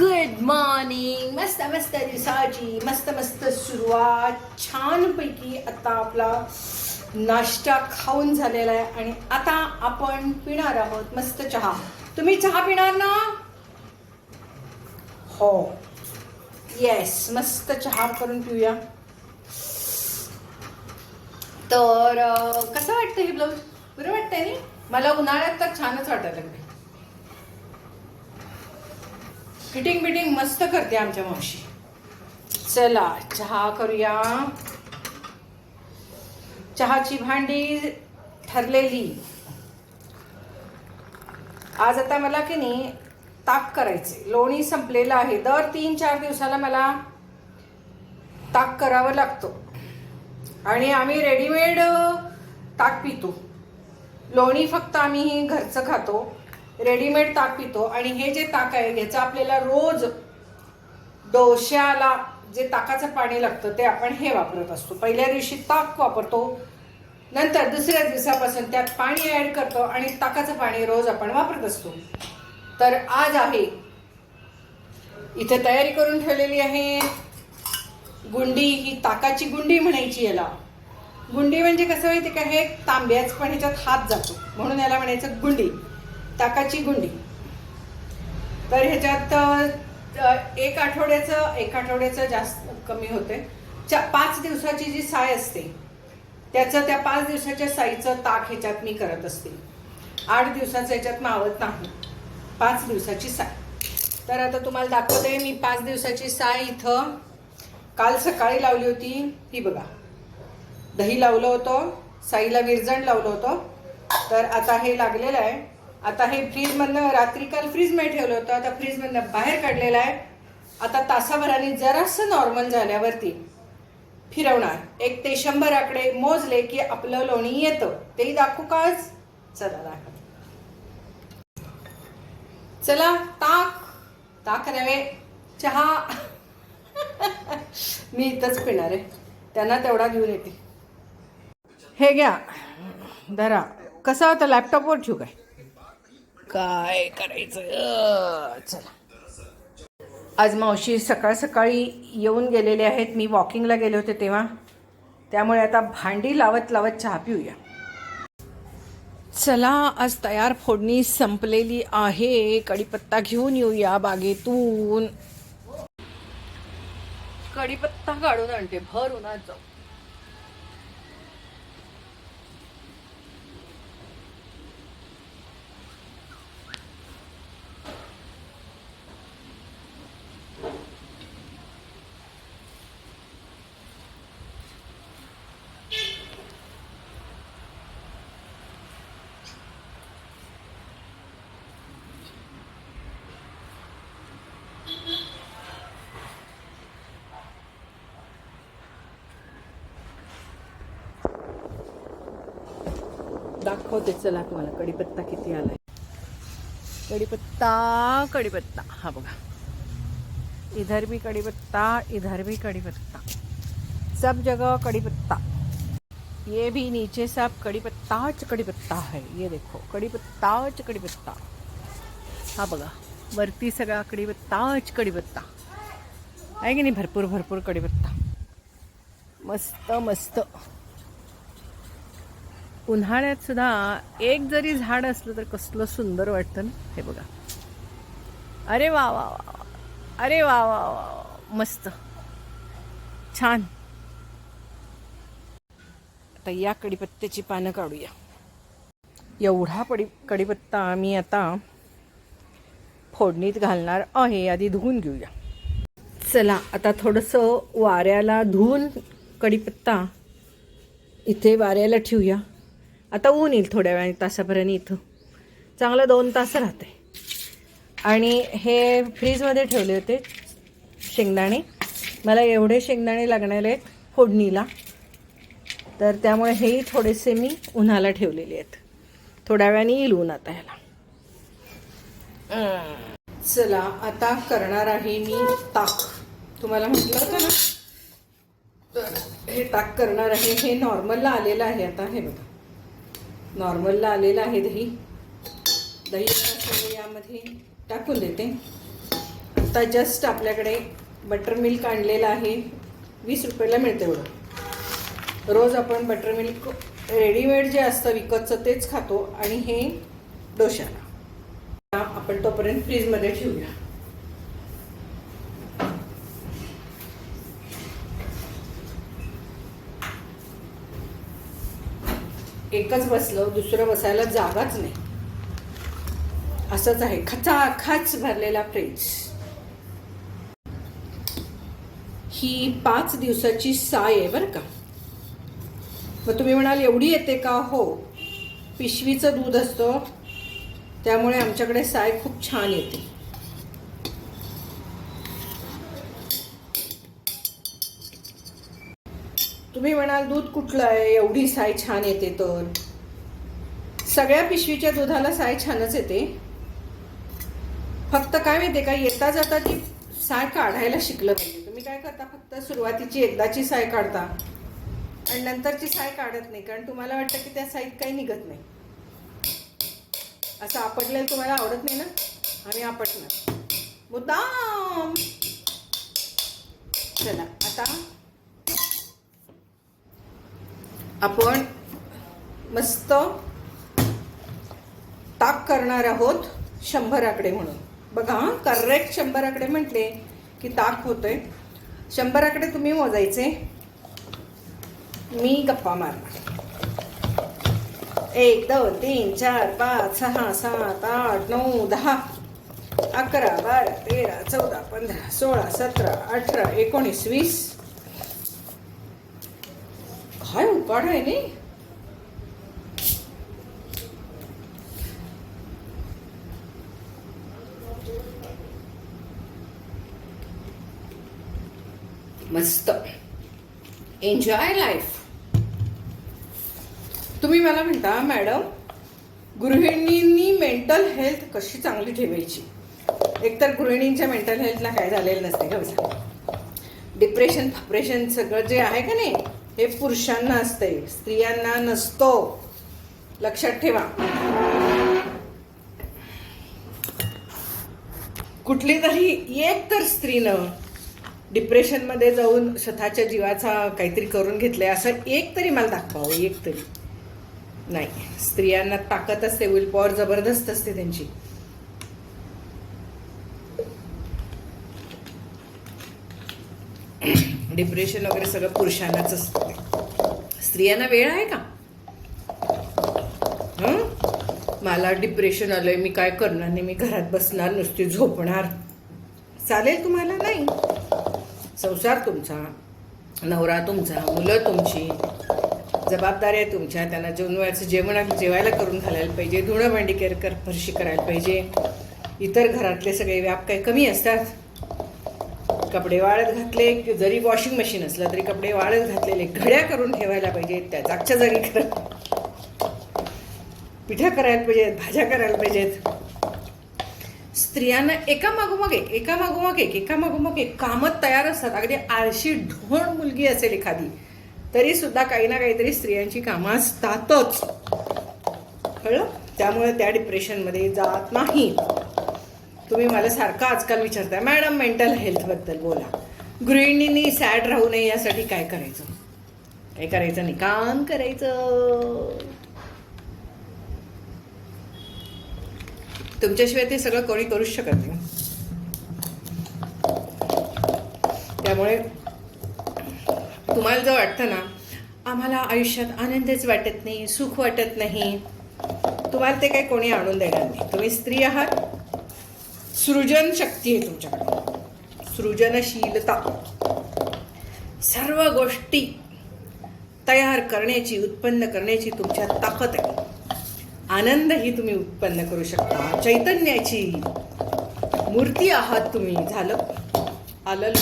Good morning मस्त मस्त दिवसाची मस्त मस्त सुरुवात. छानपैकी आता आपला नाश्ता खाऊन झालेला आहे आणि आता आपण पिणार आहोत मस्त चहा. तुम्ही चहा पिणार ना? हो. येस मस्त चहा करून पिऊया. तर कसं वाटतं हे ब्लाऊज बरं वाटतंय मला उन्हाळ्यात तर छानच वाटायला लागले फिटिंग बिटिंग मस्त करते आमच्या मावशी. चला चहा करूया. चहाची भांडी ठरलेली. आज आता मला की नाही ताक करायचे लोणी संपलेलं आहे. दर तीन चार दिवसाला मला ताक करावं लागतो. आणि आम्ही रेडीमेड ताक पितो. लोणी फक्त आम्ही घरचं खातो. रेडीमेड ताक पितो आणि हे जे ताक आहे ह्याचं आपल्याला रोज डोश्याला जे ताकाचं पाणी लागतं ते आपण हे वापरत असतो. पहिल्या दिवशी ताक वापरतो नंतर दुसऱ्या दिवसापासून त्यात पाणी ॲड करतो आणि ताकाचं पाणी रोज आपण वापरत असतो. तर आज आहे. इथे तयारी करून ठेवलेली आहे. गुंडी ही ताकाची गुंडी म्हणायची याला. गुंडी म्हणजे कसं माहिती का? हे तांब्याच पण ह्याच्यात हात जातो. म्हणून याला म्हणायचं गुंडी. ताकाची गुंडी. तर ह्याच्यात एक आठवड्याचं एक आठवड्याचं जास्त कमी होते. चा पाच दिवसाची जी साय असते त्याचं त्या पाच दिवसाच्या साईचं ताक ह्याच्यात मी करत असते. आठ दिवसाचं ह्याच्यात मावत नाही. पाच दिवसाची साय. तर आता तुम्हाला दाखवते मी पाच दिवसाची साय इथं काल सकाळी लावली होती. ही बघा. दही लावलं होतं साईला विरजण लावलं होतं. तर आता हे लागलेलं आहे. आता हे फ्रीजमधनं रात्री काल फ्रीजमध्ये ठेवलं होतं आता फ्रीजमधनं बाहेर काढलेलं आहे. आता तासाभराने जरासं नॉर्मल झाल्यावरती फिरवणार. एक ते शंभर आकडे मोजले की आपलं लोणी येतं. तेही दाखवू का आज? चला दाखव चला ताक. ताक नव्हे चहा. मी इथंच पिणार आहे. त्यांना तेवढा घेऊन येते. हे घ्या. धरा. कसा होता लॅपटॉपवर ठेवू काय? काय करायचं? चला. आज मावशी सकाळ सकाळी येऊन गेलेले आहेत. मी वॉकिंगला गेले होते तेव्हा. त्यामुळे आता भांडी लावत लावत चहा पिऊया. चला आज तयार फोडणी संपलेली आहे. कढीपत्ता घेऊन येऊया बागेतून. कढीपत्ता काढून आणते. भर उन्हात जाऊ दाखवते चला तुम्हाला कडीपत्ता किती आलाय? कढीपत्ता कढीपत्ता हा बघा. इधर भी कढीपत्ता इधर भी कढीपत्ता सब जगह कढीपत्ता ये भी नीचे सब कढीपत्ताच कढीपत्ता है. ये देखो कढीपत्ताच कढीपत्ता हा बघा. वरती सगळा कढीपत्ताच कढीपत्ता आहे की नाही? भरपूर भरपूर कढीपत्ता मस्त मस्त. उन्हाळ्यात सुद्धा एक जरी झाड असलं तर कसलं सुंदर वाटतं ना? हे बघा. अरे वा वा वा अरे वा वा वा वा. मस्त. छान. आता या कडीपत्त्याची पानं काढूया. एवढा पडी कडीपत्ता आम्ही आता फोडणीत घालणार आहे. आधी धुवून घेऊया. चला आता थोडंसं वाऱ्याला धुवून कडीपत्ता इथे वाऱ्याला ठेवूया. आता ऊन येईल थोड्या वेळाने तासाभराने इथं. चांगलं दोन तास राहते. आणि हे फ्रीजमध्ये ठेवले होते शेंगदाणे. मला एवढे शेंगदाणे लागणार आहेत फोडणीला. तर त्यामुळे हेही थोडेसे मी उन्हाला ठेवलेले आहेत. थोड्या वेळाने येईल ऊन आता ह्याला. चला आता करणार आहे मी ताक. तुम्हाला म्हटलं होतं ना? तर हे ताक करणार आहे. हे नॉर्मलला आलेलं आहे आता हे बघा. नॉर्मलला आलेलं आहे दही. दही यामध्ये टाकून देते. आता जस्ट आपल्याकडे बटर मिल्क आणलेलं आहे. वीस रुपयाला मिळते एवढं रोज आपण बटर मिल्क रेडीमेड जे असतं विकतचं तेच खातो आणि हे डोशाला आपण तोपर्यंत फ्रीजमध्ये ठेवूया. एकच बसलं दुसरं बसायला जागाच नाही. असंच आहे. खचाखच भरलेला प्रिन्स ही पाच दिवसाची साय आहे बरं का. मग तुम्ही म्हणाल एवढी येते का? हो. पिशवीचं दूध असतं. त्यामुळे आमच्याकडे साय खूप छान येते. तुम्ही म्हणाल दूध कुठलं आहे? एवढी साय छान येते तर. सगळ्या पिशवीच्या दुधाला साय छानच येते. फक्त काय माहिती का येता जाता ती साय काढायला शिकलं पाहिजे. तुम्ही काय करता फक्त सुरुवातीची एकदाची साय काढता. आणि नंतरची साय काढत नाही कारण तुम्हाला वाटतं की त्या साईत काही निघत नाही. असं आपटलेलं तुम्हाला आवडत नाही ना? आम्ही आपटणार. मुद्दाम! चला आता आपण मस्त ताक करणार आहोत शंभर आकडे म्हणून. बघा करेक्ट शंभर आकडे म्हटले की ताक होतोय. शंभर आकडे तुम्ही मोजायचे. मी गप्पा मारणार. एक दोन तीन चार पाच सहा सात आठ नऊ दहा अकरा बारा तेरा चौदा पंधरा सोळा सतरा अठरा एकोणीस वीस काय उपाड मस्त एन्जॉय लाईफ तुम्ही मला म्हणता मॅडम गृहिणींनी मेंटल हेल्थ कशी चांगली ठेवायची? एकतर गृहिणींच्या मेंटल हेल्थला काय झालेलं नसते का डिप्रेशन फप्रेशन सगळं जे आहे का नाही हे पुरुषांना असते स्त्रियांना नसतो. लक्षात ठेवा. कुठली तरी एक तर स्त्रीनं डिप्रेशनमध्ये जाऊन स्वतःच्या जीवाचा काहीतरी करून घेतलंय असं एक तरी मला दाखवावं एक तरी. नाही. स्त्रियांना ताकद असते विल पॉवर जबरदस्त असते त्यांची. डिप्रेशन वगैरे सगळं पुरुषांनाच असतं. स्त्रियांना वेळ आहे का? मला डिप्रेशन आलंय मी काय करणार नाही? मी घरात बसणार नुसती झोपणार. चालेल तुम्हाला? नाही. संसार तुमचा नवरा तुमचा मुलं तुमची जबाबदाऱ्या तुमच्या. त्यांना जेवणाचं जेवण जेवायला करून घालायला पाहिजे. धुणं भांडी केअर कर फरशी करायला पाहिजे. इतर घरातले सगळे व्याप काही कमी असतात. कपडे वाळत घातले की जरी वॉशिंग मशीन असलं तरी कपडे वाळत घातलेले घड्या करून ठेवायला पाहिजेत त्या जागच्या जागी कर पिठा करायला पाहिजेत भाज्या करायला पाहिजेत. स्त्रियांना एका मागोमाग एक एका मागोमाग एक एका मागोमाग एक कामं तयार असतात. अगदी आळशी ढोण मुलगी असेल एखादी तरी सुद्धा काही ना काहीतरी स्त्रियांची कामं असतातच. कळलं? त्यामुळे त्या डिप्रेशनमध्ये जात नाही. तुम्ही मला सारखं आजकाल विचारताय मॅडम मेंटल हेल्थबद्दल बोला. गृहिणींनी सॅड राहू नये यासाठी काय करायचं? काय करायचं? नाही काम करायचं. तुमच्याशिवाय ते सगळं कोणी करूच शकत नाही. त्यामुळे तुम्हाला जर वाटतं ना आम्हाला आयुष्यात आनंदच वाटत नाही सुख वाटत नाही तुम्हाला ते काही कोणी आणून देणार नाही. तुम्ही स्त्री आहात सृजन शक्ती आहे तुमच्याकडे. सृजनशीलता. सर्व गोष्टी तयार करण्याची उत्पन्न करण्याची तुमच्या ताकद आहे. आनंदही तुम्ही उत्पन्न करू शकता. चैतन्याची मूर्ती आहात तुम्ही. झालं? आलं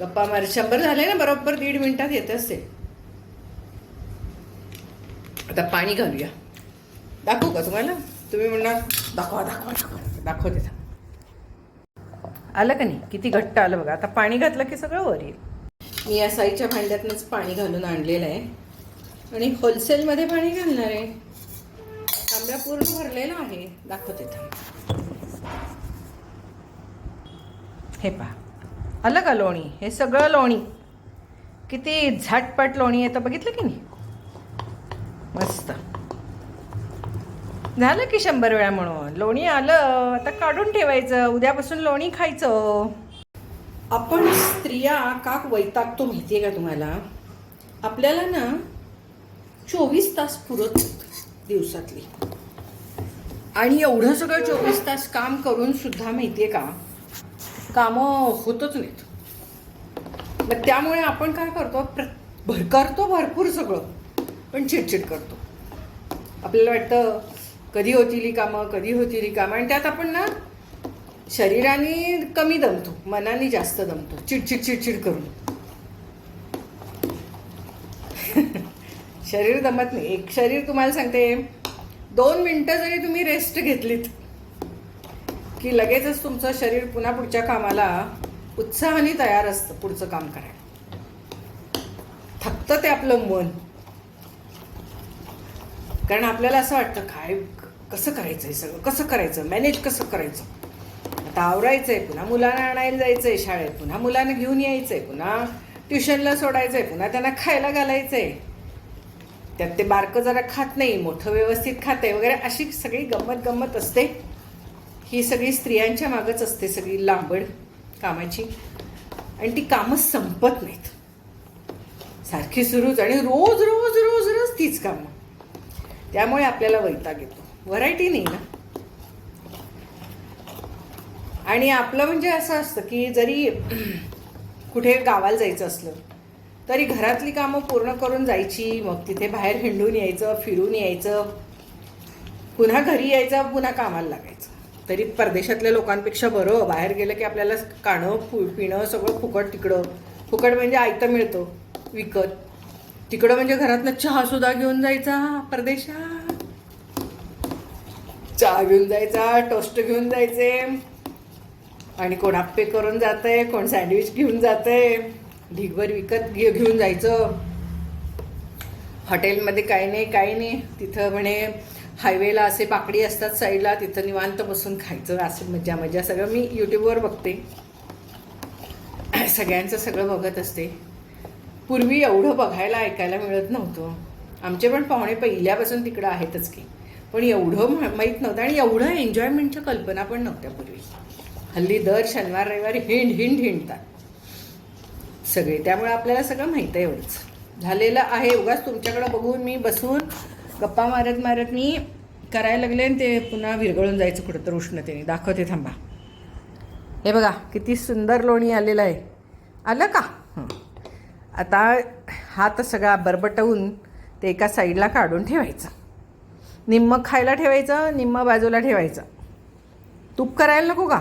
गप्पा मार. शंभर झाले ना? बरोबर दीड मिनिटात येत असेल. आता पाणी घालूया. दाखवू का तुम्हाला? तुम्ही म्हणणार दाखवा दाखवा दाखवा. दाखवते. थांब. आलं का नाही? किती घट्ट आलं बघा. आता पाणी घातलं की सगळं वर येईल. मी या साईच्या भांड्यातनंच पाणी घालून आणलेलं आहे. आणि होलसेलमध्ये पाणी घालणार आहे. तांब्या पूर्ण भरलेला आहे. दाखवते थांब. हे पहा. आलं का लोणी? हे सगळं लोणी. किती झटपट लोणी येतं बघितलं की नाही? मस्त. झालं की शंभर वेळा म्हणून. लोणी आलं आता काढून ठेवायचं. उद्यापासून लोणी खायचं. आपण स्त्रिया का वैतागतो माहिती आहे का तुम्हाला? आपल्याला ना चोवीस तास पुरत दिवसातली. आणि एवढं सगळं चोवीस तास काम करून सुद्धा माहिती आहे का? कामं होतच नाहीत. मग त्यामुळे आपण काय करतो? प्र भर करतो भरपूर सगळं. पण चिडचिड करतो. आपल्याला वाटतं कधी होतील ही कामं कधी होतील ही कामं. आणि त्यात आपण ना शरीराने कमी दमतो मनाने जास्त दमतो चिडचिड चिडचिड करून. शरीर दमत नाही. एक शरीर तुम्हाला सांगते दोन मिनटं जरी तुम्ही रेस्ट घेतलीत की लगेचच तुमचं शरीर पुन्हा पुढच्या कामाला उत्साहाने तयार असतं पुढचं काम करायला. थकतं ते आपलं मन. कारण आपल्याला असं वाटतं काय कसं करायचं हे सगळं? कसं करायचं? मॅनेज कसं करायचं? आता आहे पुन्हा मुलांना आणायला जायचं आहे शाळेत पुन्हा मुलांना घेऊन यायचं आहे पुन्हा ट्युशनला आहे पुन्हा त्यांना खायला घालायचं आहे त्यात ते बारकं जरा खात नाही मोठं व्यवस्थित खाते वगैरे अशी सगळी गंमत गंमत असते. ही सगळी स्त्रियांच्या मागच असते सगळी लांबड कामाची. आणि ती कामं संपत नाहीत. सारखी सुरूच आणि रोज रोज रोज रोज तीच कामं. त्यामुळे आपल्याला वैताग येतो. व्हरायटी नाही ना. आणि आपलं म्हणजे असं असतं की जरी कुठे गावाला जायचं असलं तरी घरातली कामं पूर्ण करून जायची मग तिथे बाहेर हिंडून यायचं फिरून यायचं पुन्हा घरी यायचं पुन्हा कामाला लागायचं. तरी परदेशातल्या लोकांपेक्षा बरं बाहेर गेलं की आपल्याला काणं फु पिणं सगळं फुकट तिकडं. फुकट म्हणजे आयतं मिळतं विकत. तिकडं म्हणजे घरातनं चहा सुद्धा घेऊन जायचा परदेशात. चहा घेऊन जायचा टोस्ट घेऊन जायचे. आणि कोण आप्पे करून जाते कोण सँडविच घेऊन जाते ढिगभर विकत घे घेऊन जायचं. हॉटेलमध्ये काही नाही काही नाही. तिथं म्हणे हायवेला असे पाकडी असतात साईडला तिथं निवांत बसून खायचं. असं मजा मजा सगळं मी यूट्यूबवर बघते. सगळ्यांचं सगळं बघत असते. पूर्वी एवढं बघायला ऐकायला मिळत नव्हतं. आमचे पण पाहुणे पहिल्यापासून तिकडं आहेतच की. पण एवढं माहीत नव्हतं आणि एवढं एन्जॉयमेंटच्या कल्पना पण नव्हत्या पूर्वी. हल्ली दर शनिवार रविवारी हिंड हिंड हिंडतात. सगळे. त्यामुळे आपल्याला सगळं माहीत आहे एवढंच. झालेलं आहे. उगाच तुमच्याकडं बघून मी बसून गप्पा मारत मारत मी करायला लागले आणि ते पुन्हा विरघळून जायचं कुठं तर उष्णतेने. दाखवते थांबा. हे बघा किती सुंदर लोणी आलेलं आहे. आलं का? आता हा तर सगळा बरबटवून ते एका साईडला काढून ठेवायचं. निम्मं खायला ठेवायचं निम्मं बाजूला ठेवायचं. तूप करायला नको का?